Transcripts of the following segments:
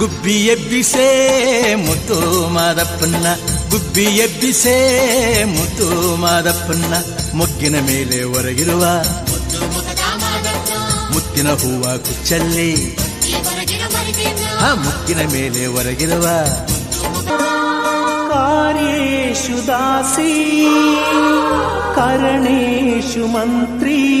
ಗುಬ್ಬಿ ಎಬ್ಬಿಸೇ ಮುತ್ತು ಮಾದಪ್ಪನ್ನ. ಗುಬ್ಬಿ ಎಬ್ಬಿಸೇ ಮುತ್ತು ಮಾದಪ್ಪನ್ನ. ಮೊಗ್ಗಿನ ಮೇಲೆ ಹೊರಗಿರುವ ಮುತ್ತಿನ ಹೂವ ಕುಚ್ಚಲ್ಲಿ. ಆ ಮುಕ್ಕಿನ ಮೇಲೆ ಹೊರಗಿರುವ ಕಾರ್ಯೇಶು ದಾಸಿ, ಕರಣೇಶು ಮಂತ್ರಿ.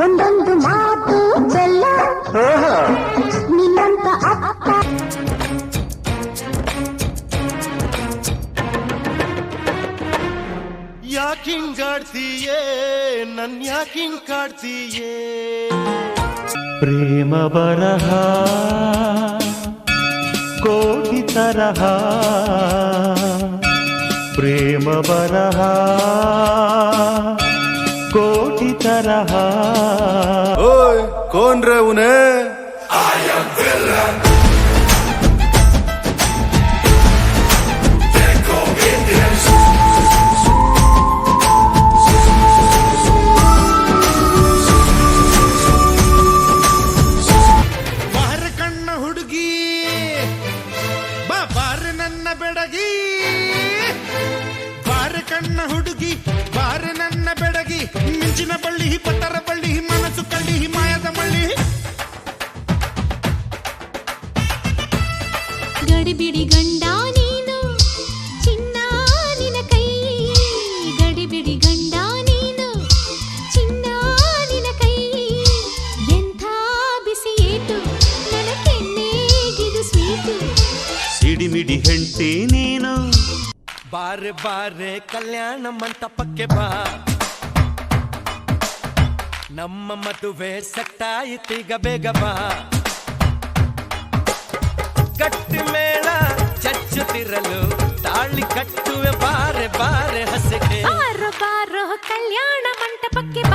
ಒಂದೊಂದು ಮಾತು ಬೆಲ್ಲ ನಿನ್ನಂಥ ಅಪ್ಪ ಯಾಕಿಂಗಾಡ್ತೀಯೇ ನನ್ ಯಾಕಿಂಗ್ ಕಾಡ್ತೀಯೇ ಪ್ರೇಮ ಬರಹ ಕೋಟಿ ತರಹ ಪ್ರೇಮ ಬರಹ ಕೋಟಿ ತರಹ ಓಯ್ ಕೋನ್ರೆ ಉನೇ ಬಾರ ಕಣ್ಣ ಹುಡುಗಿ ಬಾ ಬಾರ ನನ್ನ ಬೆಡಗಿ ಬಾರ ಕಣ್ಣ ಹುಡುಗಿ ಬಳ್ಳಿ ಪತ್ತರ ಬಳ್ಳಿ ಮನಸ್ಸು ಕಳ್ಳಿ ಮಾಯದ ಮಳ್ಳಿ. ಗಡಿಬಿಡಿ ಗಂಡ ನೀನು ಚಿನ್ನ ನಿನ ಕೈ. ಗಡಿಬಿಡಿ ಗಂಡ ನೀನು ಚಿನ್ನ ನಿನ ಕೈ. ಎಂಥ ಬಿಸಿ ಏಟು ನನ್ನ ಕೆನ್ನೆಗಿದು ಸ್ವೀಟು. ಸಿಡಿಮಿಡಿ ಹೆಂಡ್ತಿ ನೀನು. ಬಾರೆ ಬಾರೆ ಕಲ್ಯಾಣ ಮಂಟಪಕ್ಕೆ ಬಾ. ನಮ್ಮ ಮದುವೆ ಸೆಟ್ಟಾಯಿತೀಗ ಬೇಗ ಬಾ ಗಟ್ಟಿ ಮೇಳ ಚಚ್ಚುತ್ತಿರಲು ತಾಳಿ ಕಟ್ಟುವೆ ಬಾರೆ ಬಾರೆ ಹಸಿಗೆ ಬಾರೋ ಬಾರೋ ಕಲ್ಯಾಣ ಮಂಟಪಕ್ಕೆ ಬಾ